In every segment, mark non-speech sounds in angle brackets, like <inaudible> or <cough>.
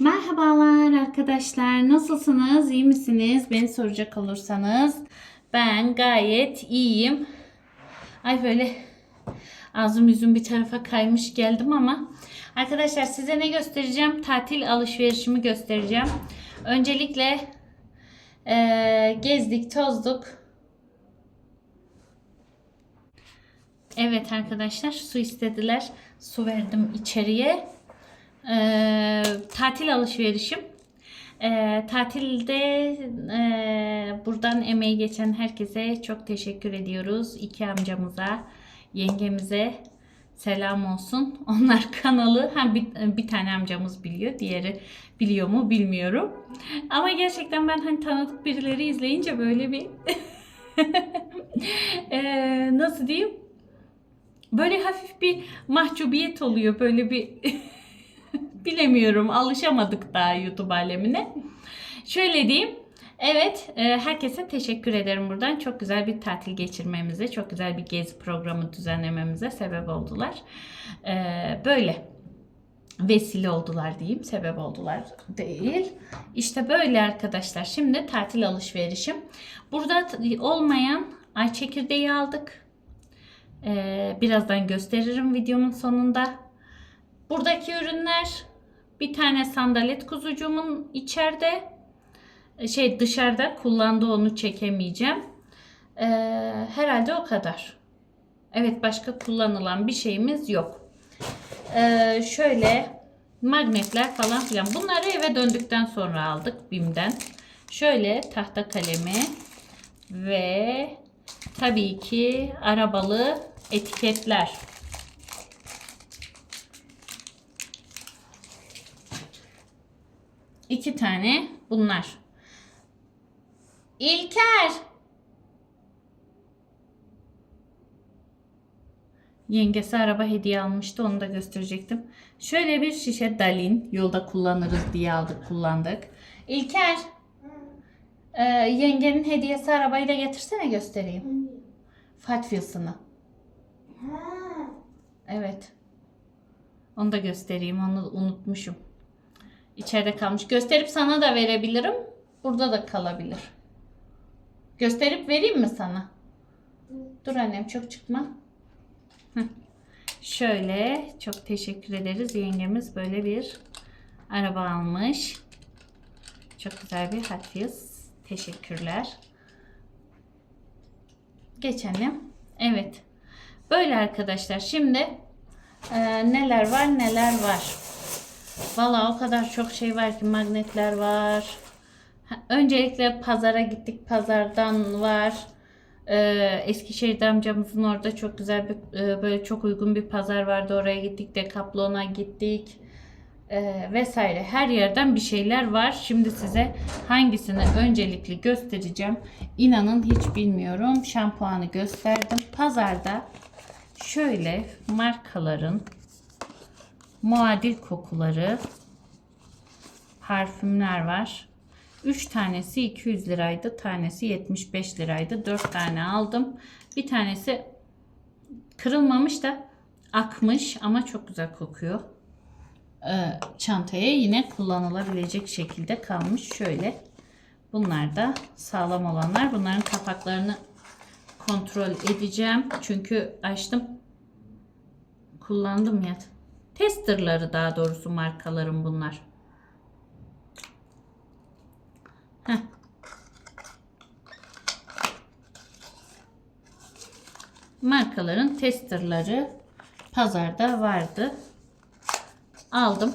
Merhabalar arkadaşlar. Nasılsınız? İyi misiniz? Beni soracak olursanız ben gayet iyiyim. Ay böyle ağzım yüzüm bir tarafa kaymış geldim ama arkadaşlar size ne göstereceğim? Tatil alışverişimi göstereceğim. Öncelikle eee, gezdik, tozduk. Evet arkadaşlar su istediler. Su verdim içeriye. Ee, tatil alışverişim. Ee, tatilde e, buradan emeği geçen herkese çok teşekkür ediyoruz. İki amcamıza, yengemize selam olsun. <laughs> Onlar kanalı ha bir, bir tane amcamız biliyor, diğeri biliyor mu bilmiyorum. Ama gerçekten ben hani tanıdık birileri izleyince böyle bir <laughs> Ee, nasıl diyeyim? Böyle hafif bir mahcubiyet oluyor. Böyle bir <laughs> bilemiyorum. Alışamadık daha YouTube alemine. Şöyle diyeyim. Evet, e, herkese teşekkür ederim buradan. Çok güzel bir tatil geçirmemize, çok güzel bir gezi programı düzenlememize sebep oldular. E, böyle vesile oldular diyeyim, sebep oldular değil. İşte böyle arkadaşlar. Şimdi tatil alışverişim. Burada olmayan ay çekirdeği aldık. E, birazdan gösteririm videomun sonunda. Buradaki ürünler bir tane sandalet kuzucuğumun içeride şey dışarıda kullandığı onu çekemeyeceğim. Ee, herhalde o kadar. Evet başka kullanılan bir şeyimiz yok. Ee, şöyle magnetler falan filan. Bunları eve döndükten sonra aldık BİM'den. Şöyle tahta kalemi ve tabii ki arabalı etiketler. İki tane bunlar. İlker. Yengesi araba hediye almıştı. Onu da gösterecektim. Şöyle bir şişe Dalin. Yolda kullanırız diye aldık kullandık. İlker. e, yengenin hediyesi arabayı da getirsene göstereyim. Fat Wheels'ını. Evet. Onu da göstereyim. Onu unutmuşum. İçeride kalmış. Gösterip sana da verebilirim. Burada da kalabilir. Gösterip vereyim mi sana? Dur annem çok çıkma. Şöyle çok teşekkür ederiz. Yengemiz böyle bir araba almış. Çok güzel bir Hot. Teşekkürler. Geç annem. Evet. Böyle arkadaşlar. Şimdi e, neler var neler var. Valla o kadar çok şey var ki magnetler var. Öncelikle pazara gittik. Pazardan var. Ee, Eskişehir'de amcamızın orada çok güzel bir e, böyle çok uygun bir pazar vardı. Oraya gittik. Decathlon'a gittik. Ee, vesaire. Her yerden bir şeyler var. Şimdi size hangisini öncelikli göstereceğim. İnanın hiç bilmiyorum. Şampuanı gösterdim. Pazarda şöyle markaların muadil kokuları parfümler var. 3 tanesi 200 liraydı. Tanesi 75 liraydı. 4 tane aldım. Bir tanesi kırılmamış da akmış ama çok güzel kokuyor. Ee, çantaya yine kullanılabilecek şekilde kalmış. Şöyle. Bunlar da sağlam olanlar. Bunların kapaklarını kontrol edeceğim. Çünkü açtım. Kullandım ya. Testerları daha doğrusu markaların bunlar. Heh. Markaların testerları pazarda vardı. Aldım.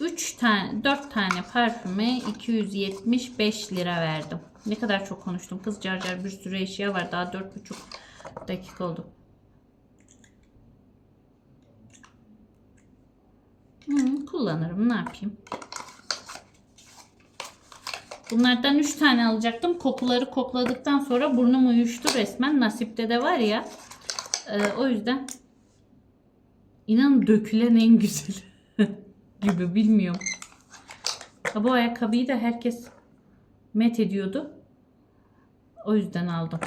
3 tane 4 tane parfüme 275 lira verdim. Ne kadar çok konuştum. Kız car car bir sürü eşya var. Daha 4,5 dakika oldu. Hı, kullanırım. Ne yapayım? Bunlardan 3 tane alacaktım. Kokuları kokladıktan sonra burnum uyuştu resmen. Nasipte de var ya. Ee, o yüzden inan dökülen en güzel <laughs> gibi bilmiyorum. Ha, bu ayakkabıyı da herkes met ediyordu. O yüzden aldım.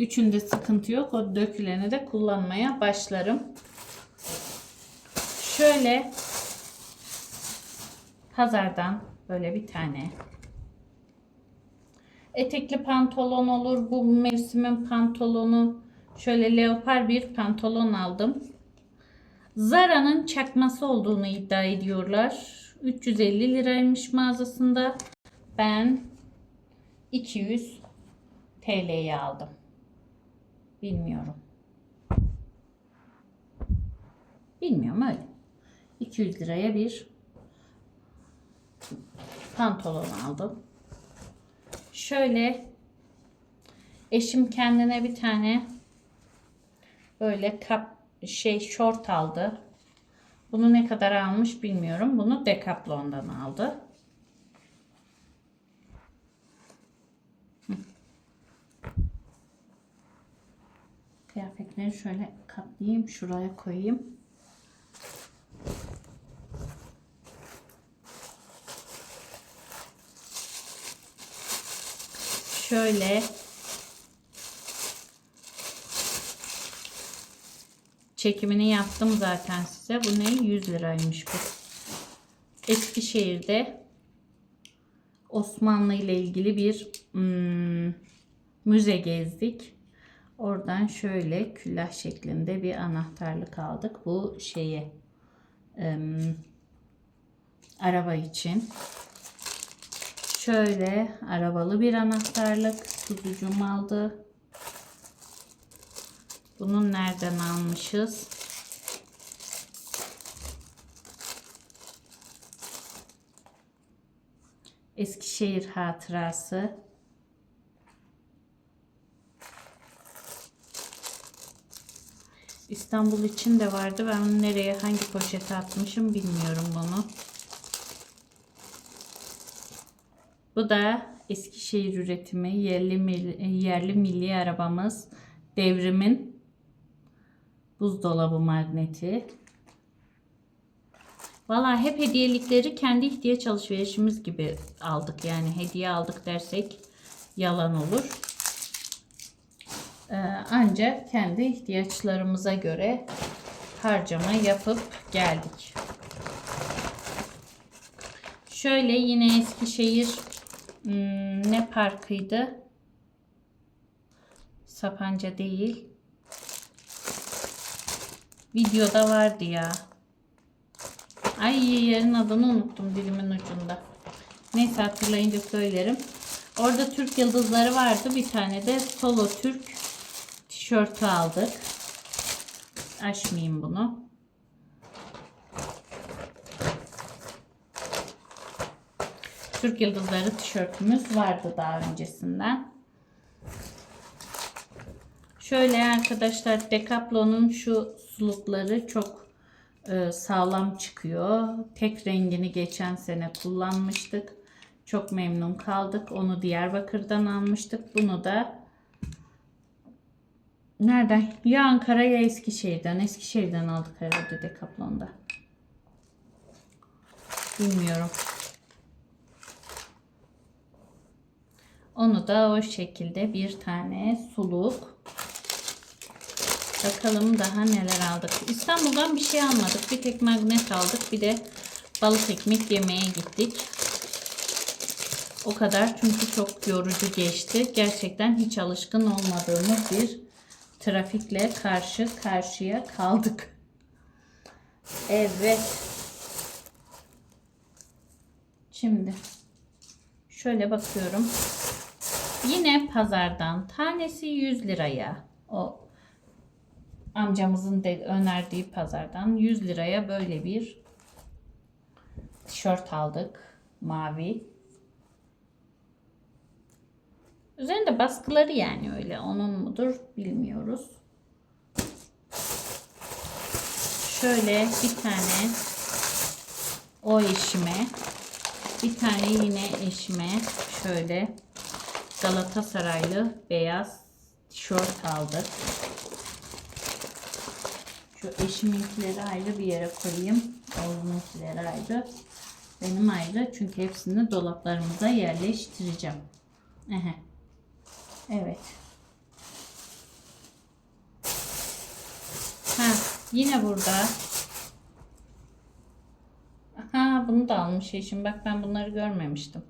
Üçünde sıkıntı yok. O döküleni de kullanmaya başlarım. Şöyle pazardan böyle bir tane etekli pantolon olur. Bu mevsimin pantolonu. Şöyle leopar bir pantolon aldım. Zara'nın çakması olduğunu iddia ediyorlar. 350 liraymış mağazasında. Ben 200 TL'ye aldım. Bilmiyorum. Bilmiyorum öyle. 200 liraya bir pantolon aldım. Şöyle eşim kendine bir tane böyle kap şey şort aldı. Bunu ne kadar almış bilmiyorum. Bunu Decathlon'dan aldı. Hı. Kıyafetleri şöyle katlayayım. Şuraya koyayım. Şöyle çekimini yaptım zaten size. Bu ne? 100 liraymış bu. Eskişehir'de Osmanlı ile ilgili bir hmm, müze gezdik. Oradan şöyle küllah şeklinde bir anahtarlık aldık. Bu şeye em, araba için. Şöyle arabalı bir anahtarlık kuzucuğum aldı. Bunun nereden almışız? Eskişehir hatırası. İstanbul için de vardı. Ben nereye hangi poşete atmışım bilmiyorum bunu. Bu da Eskişehir üretimi yerli milli, yerli milli arabamız devrimin buzdolabı magneti. Valla hep hediyelikleri kendi ihtiyaç alışverişimiz gibi aldık. Yani hediye aldık dersek yalan olur. Ee, ancak kendi ihtiyaçlarımıza göre harcama yapıp geldik. Şöyle yine Eskişehir hmm, ne parkıydı? Sapanca değil. Videoda vardı ya. Ay yerin adını unuttum dilimin ucunda. Neyse hatırlayınca söylerim. Orada Türk yıldızları vardı. Bir tane de solo Türk tişörtü aldık. Açmayayım bunu. Türk yıldızları tişörtümüz vardı daha öncesinden. Şöyle arkadaşlar Decathlon'un şu sulukları çok e, sağlam çıkıyor. Tek rengini geçen sene kullanmıştık. Çok memnun kaldık. Onu Diyarbakır'dan almıştık. Bunu da nereden? Ya Ankara ya Eskişehir'den. Eskişehir'den aldık herhalde Decathlon'da. Bilmiyorum. Onu da o şekilde bir tane suluk. Bakalım daha neler aldık. İstanbul'dan bir şey almadık. Bir tek magnet aldık. Bir de balık ekmek yemeye gittik. O kadar çünkü çok yorucu geçti. Gerçekten hiç alışkın olmadığımız bir trafikle karşı karşıya kaldık. Evet. Şimdi şöyle bakıyorum. Yine pazardan tanesi 100 liraya o amcamızın de önerdiği pazardan 100 liraya böyle bir tişört aldık. Mavi. Üzerinde baskıları yani öyle. Onun mudur bilmiyoruz. Şöyle bir tane o eşime bir tane yine eşime şöyle Galatasaraylı beyaz tişört aldık. Şu eşiminkileri ayrı bir yere koyayım. Oğlumunkileri ayrı. Benim ayrı. Çünkü hepsini dolaplarımıza yerleştireceğim. Ehe. Evet. Ha, yine burada. Aha, bunu da almış eşim. Bak ben bunları görmemiştim.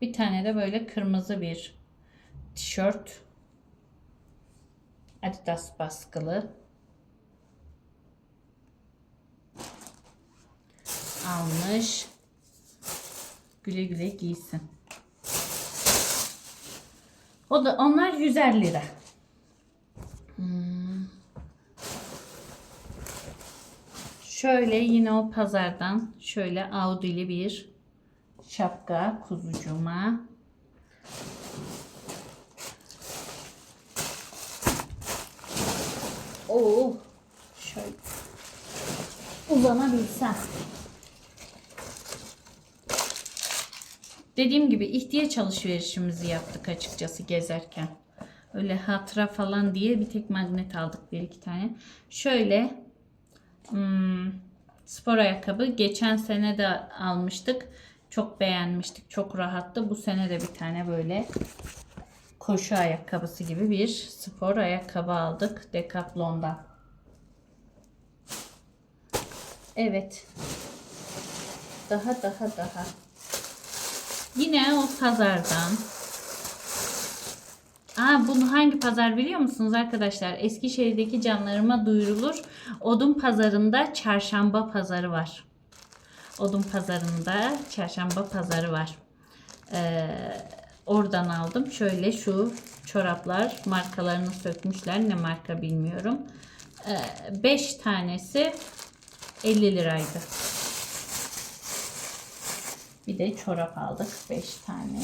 Bir tane de böyle kırmızı bir tişört. Adidas baskılı. Almış. Güle güle giysin. O da onlar 100'er lira. Hmm. Şöyle yine o pazardan şöyle Audi'li bir şapka kuzucuma. Oo, şöyle uzanabilsem. Dediğim gibi ihtiyaç alışverişimizi yaptık açıkçası gezerken. Öyle hatıra falan diye bir tek magnet aldık bir iki tane. Şöyle hmm, spor ayakkabı geçen sene de almıştık. Çok beğenmiştik. Çok rahattı. Bu sene de bir tane böyle koşu ayakkabısı gibi bir spor ayakkabı aldık Decathlon'dan. Evet. Daha daha daha. Yine o pazardan. Aa, bunu hangi pazar biliyor musunuz arkadaşlar? Eskişehir'deki canlarıma duyurulur. Odun pazarında çarşamba pazarı var. Odun pazarında çarşamba pazarı var. Ee, oradan aldım. Şöyle şu çoraplar markalarını sökmüşler. Ne marka bilmiyorum. 5 tanesi 50 liraydı. Bir de çorap aldık 5 tane.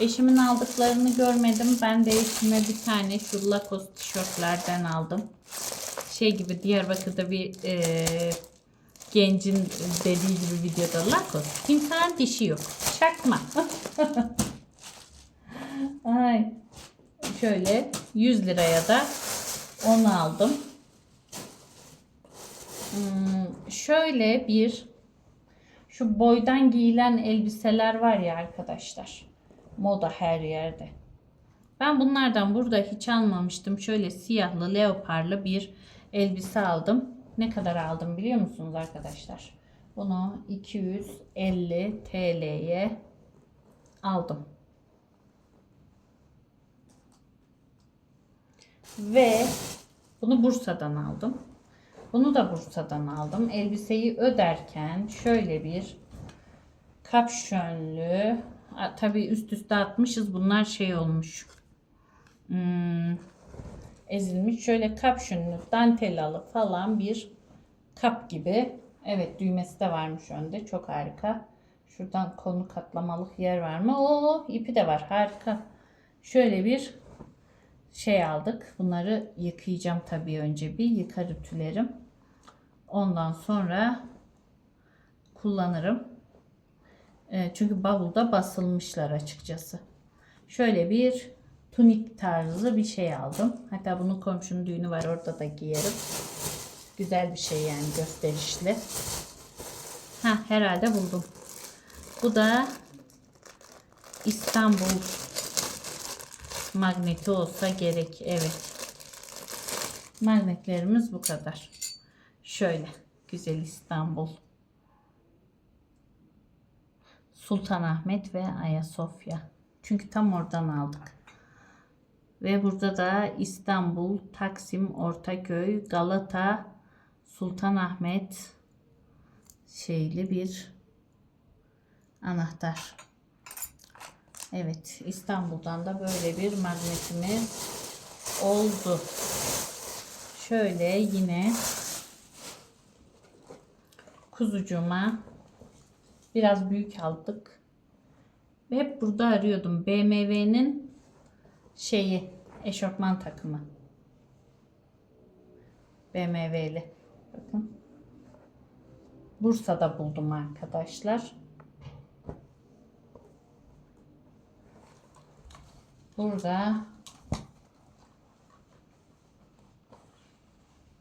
Eşimin aldıklarını görmedim. Ben de eşime bir tane şu Lacoste tişörtlerden aldım. Şey gibi Diyarbakır'da bir e, gencin dediği gibi videoda Lacoste. Timsahın dişi yok. Çakma. <laughs> Ay. Şöyle 100 liraya da onu aldım. Hmm, şöyle bir şu boydan giyilen elbiseler var ya arkadaşlar. Moda her yerde. Ben bunlardan burada hiç almamıştım. Şöyle siyahlı leoparlı bir elbise aldım. Ne kadar aldım biliyor musunuz arkadaşlar? Bunu 250 TL'ye aldım. Ve bunu Bursa'dan aldım. Bunu da Bursa'dan aldım. Elbiseyi öderken şöyle bir kapşönlü tabi üst üste atmışız. Bunlar şey olmuş. Hmm, ezilmiş. Şöyle kapşönlü dantelalı falan bir kap gibi. Evet düğmesi de varmış önde. Çok harika. Şuradan konu katlamalık yer var mı? Oo ipi de var. Harika. Şöyle bir şey aldık. Bunları yıkayacağım tabii önce bir. Yıkar ütülerim. Ondan sonra kullanırım. E, çünkü bavulda basılmışlar açıkçası. Şöyle bir tunik tarzı bir şey aldım. Hatta bunun komşunun düğünü var. Orada da giyerim. Güzel bir şey yani gösterişli. Ha herhalde buldum. Bu da İstanbul magneti olsa gerek. Evet. Magnetlerimiz bu kadar. Şöyle. Güzel İstanbul. Sultanahmet ve Ayasofya. Çünkü tam oradan aldık. Ve burada da İstanbul, Taksim, Ortaköy, Galata, Sultanahmet şeyli bir anahtar. Evet, İstanbul'dan da böyle bir magnetimiz oldu. Şöyle yine kuzucuğuma biraz büyük aldık. Ve hep burada arıyordum. BMW'nin şeyi eşofman takımı. BMW'li. Bakın. Bursa'da buldum arkadaşlar. Burada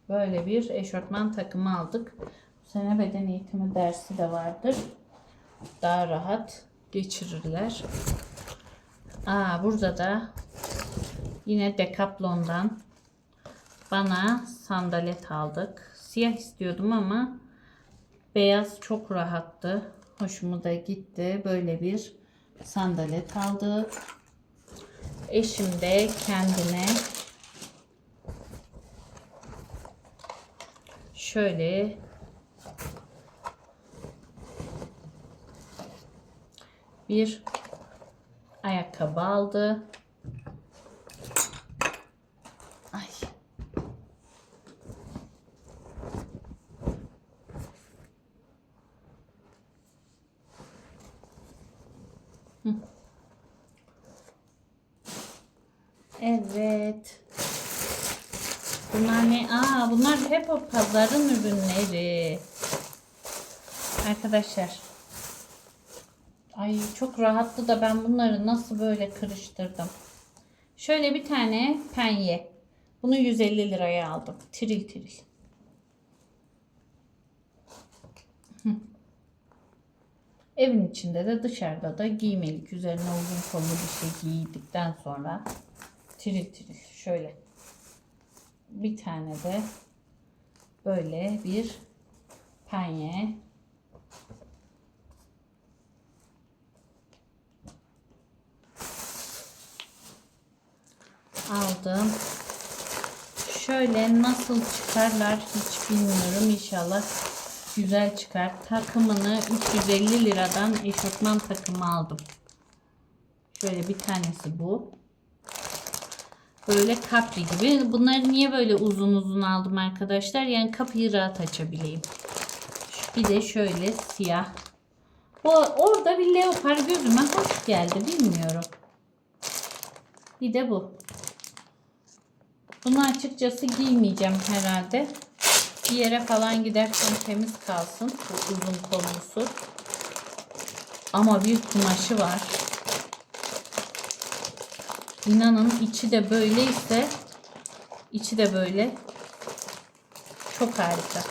böyle bir eşofman takımı aldık. Bu sene beden eğitimi dersi de vardır. Daha rahat geçirirler. Aa burada da yine Decathlon'dan bana sandalet aldık. Siyah istiyordum ama beyaz çok rahattı. Hoşuma da gitti. Böyle bir sandalet aldık. Eşim de kendine şöyle bir ayakkabı aldı. Ay. Hı. Evet. Bunlar ne? Aa, o pazarın ürünleri. Arkadaşlar. Ay çok rahattı da ben bunları nasıl böyle kırıştırdım. Şöyle bir tane penye. Bunu 150 liraya aldım. Tiril tiril. <laughs> Evin içinde de dışarıda da giymelik. Üzerine uzun kollu bir şey giydikten sonra tiril tiril. Şöyle. Bir tane de böyle bir penye. aldım. Şöyle nasıl çıkarlar hiç bilmiyorum. İnşallah güzel çıkar. Takımını 350 liradan eşofman takımı aldım. Şöyle bir tanesi bu. Böyle kapri gibi. Bunları niye böyle uzun uzun aldım arkadaşlar? Yani kapıyı rahat açabileyim. Bir de şöyle siyah. Bu orada bir leopar gözüme hoş geldi. Bilmiyorum. Bir de bu. Bunu açıkçası giymeyeceğim herhalde. Bir yere falan giderken temiz kalsın. Bu uzun kollusu. Ama bir kumaşı var. İnanın içi de böyleyse içi de böyle çok harika.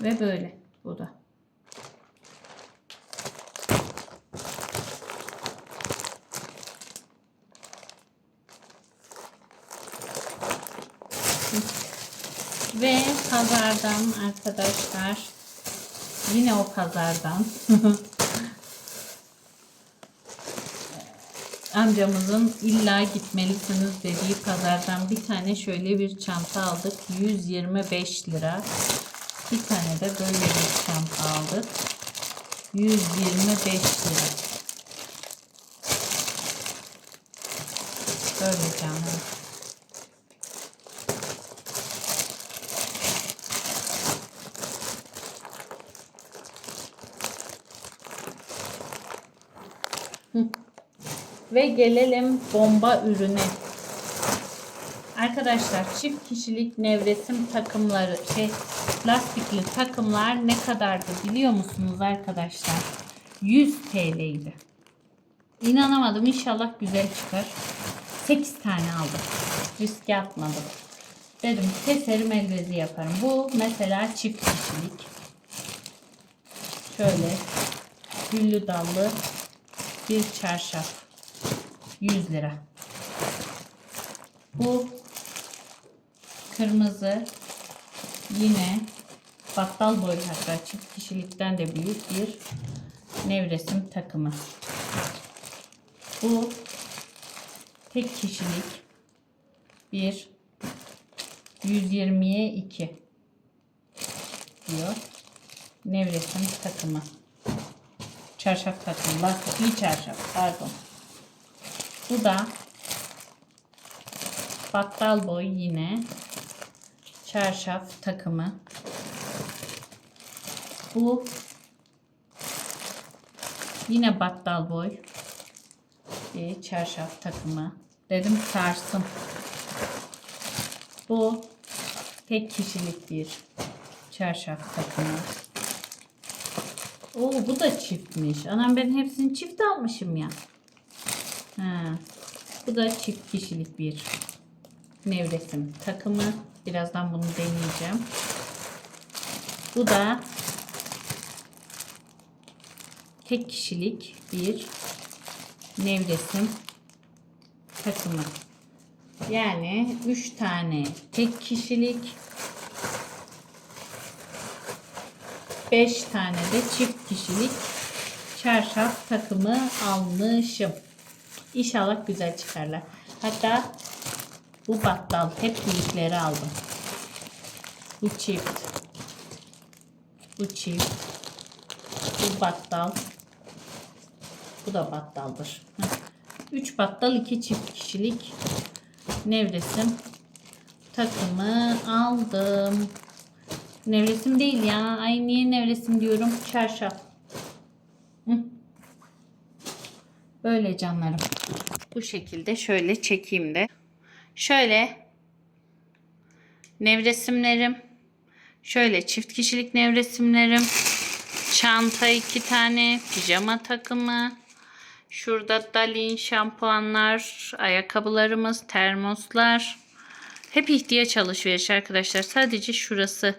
Ve böyle bu da. Ve pazardan arkadaşlar yine o pazardan <laughs> amcamızın illa gitmelisiniz dediği pazardan bir tane şöyle bir çanta aldık. 125 lira. Bir tane de böyle bir çanta aldık. 125 lira. Böyle Ve gelelim bomba ürüne. Arkadaşlar çift kişilik nevresim takımları şey lastikli takımlar ne kadardı biliyor musunuz arkadaşlar? 100 TL'ydi. İnanamadım inşallah güzel çıkar. 8 tane aldım. Riske atmadım. Dedim keserim elbezi yaparım. Bu mesela çift kişilik. Şöyle güllü dallı bir çarşaf. 100 lira. Bu kırmızı yine battal boy hatta çift kişilikten de büyük bir nevresim takımı. Bu tek kişilik bir 120'ye 2 diyor. Nevresim takımı. Çarşaf takımı. Lastikli çarşaf. Pardon. Bu da battal boy yine çarşaf takımı. Bu yine battal boy bir çarşaf takımı. Dedim sarsın. Bu tek kişilik bir çarşaf takımı. Oo bu da çiftmiş. Anam ben hepsini çift almışım ya. Ha. Bu da çift kişilik bir nevresim takımı. Birazdan bunu deneyeceğim. Bu da tek kişilik bir nevresim takımı. Yani 3 tane tek kişilik 5 tane de çift kişilik çarşaf takımı almışım. İnşallah güzel çıkarlar. Hatta bu battal hep büyükleri aldım. Bu çift. Bu çift. Bu battal. Bu da battaldır. 3 battal 2 çift kişilik nevresim takımı aldım. Nevresim değil ya. Ay niye nevresim diyorum? Çarşaf. Böyle canlarım. Bu şekilde şöyle çekeyim de. Şöyle nevresimlerim. Şöyle çift kişilik nevresimlerim. Çanta iki tane. Pijama takımı. Şurada Dalin şampuanlar, ayakkabılarımız, termoslar. Hep ihtiyaç alışveriş arkadaşlar. Sadece şurası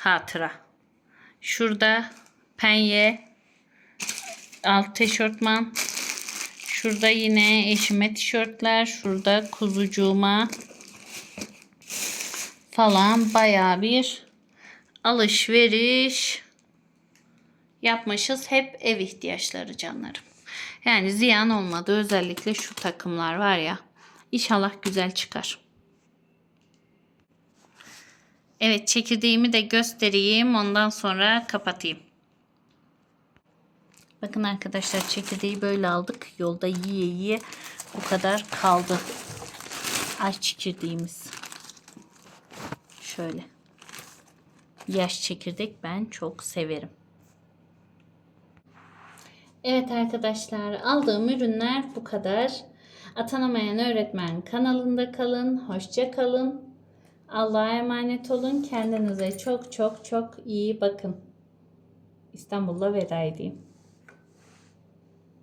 hatıra. Şurada penye, alt tişörtman. Şurada yine eşime tişörtler. Şurada kuzucuğuma falan bayağı bir alışveriş yapmışız. Hep ev ihtiyaçları canlarım. Yani ziyan olmadı. Özellikle şu takımlar var ya. İnşallah güzel çıkar. Evet çekirdeğimi de göstereyim. Ondan sonra kapatayım. Bakın arkadaşlar çekirdeği böyle aldık. Yolda yiye yiye bu kadar kaldı. Ay çekirdeğimiz. Şöyle. Yaş çekirdek ben çok severim. Evet arkadaşlar aldığım ürünler bu kadar. Atanamayan öğretmen kanalında kalın. Hoşça kalın. Allah'a emanet olun. Kendinize çok çok çok iyi bakın. İstanbul'la veda edeyim.